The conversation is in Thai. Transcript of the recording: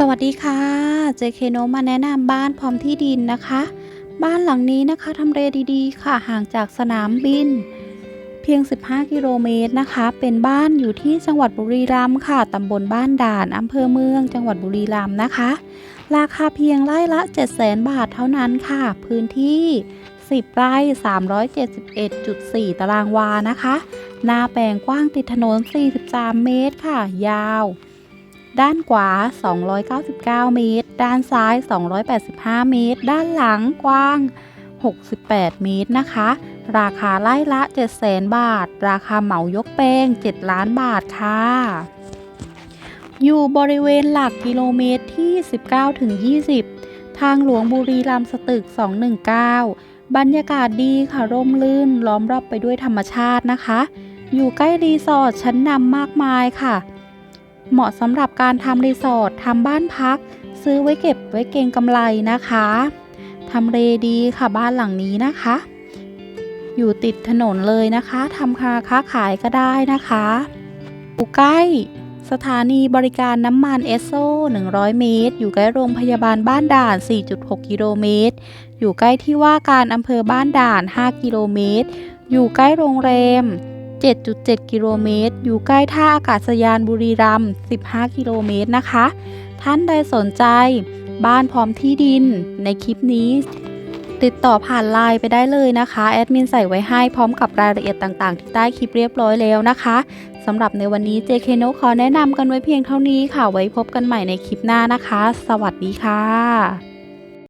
สวัสดีค่ะเจเคโนมาแนะนำบ้านพร้อมที่ดินนะคะ บ้านหลังนี้นะคะทำเลดีๆ ค่ะห่างจากสนามบิน เพียง 15 กิโลเมตรนะคะ เป็นบ้านอยู่ที่จังหวัดบุรีรัมย์ค่ะตำบลบ้านด่านอำเภอเมือง จังหวัดบุรีรัมย์นะคะ ราคาเพียงไร่ละ 700,000 บาทเท่านั้นค่ะ พื้นที่ 10 ไร่ 371.4 ตารางวานะคะ หน้าแปลงกว้างติดถนน 43 เมตรค่ะ ยาว ด้านขวา 299 เมตร ด้านซ้าย 285 เมตร ด้านหลังกว้าง 68 เมตรนะคะ ราคาไร่ละ 7 0 0 0 0 บาท ราคาเหมายกแปลง7 ล้านบาทค่ะ อยู่บริเวณหลักกิโลเมตรที่ 19ถึง20ทางหลวงบุรีรัมย์สตึก 219 บรรยากาศดีค่ะร่มรื่นล้อมรอบไปด้วยธรรมชาตินะคะ อยู่ใกล้รีสอร์ทชั้นนำมากมายค่ะ เหมาะสำหรับการทำรีสอร์ททำบ้านพัก ซื้อไว้เก็บไว้เก็งกำไรนะคะทำเลดีค่ะบ้านหลังนี้นะคะ อยู่ติดถนนเลยนะคะทำค้าค้าขายก็ได้นะคะอยู่ใกล้สถานีบริการน้ำมันเอสโซ 100 เมตร อยู่ใกล้โรงพยาบาลบ้านด่าน 4.6 กิโลเมตร อยู่ใกล้ที่ว่าการอำเภอบ้านด่าน 5 กิโลเมตร อยู่ใกล้โรงแรม 7.7 กิโลเมตร อยู่ใกล้ท่าอากาศยานบุรีรัมย์ 15 กิโลเมตรนะคะ ท่านใดสนใจ บ้านพร้อมที่ดินในคลิปนี้ ติดต่อผ่านไลน์ไปได้เลยนะคะ แอดมินใส่ไว้ให้พร้อมกับรายละเอียดต่างๆ ที่ใต้คลิปเรียบร้อยแล้วนะคะสำหรับในวันนี้ JK n o ขอแนะนำกันไว้เพียงเท่านี้ค่ะ ไว้พบกันใหม่ในคลิปหน้านะคะ สวัสดีค่ะ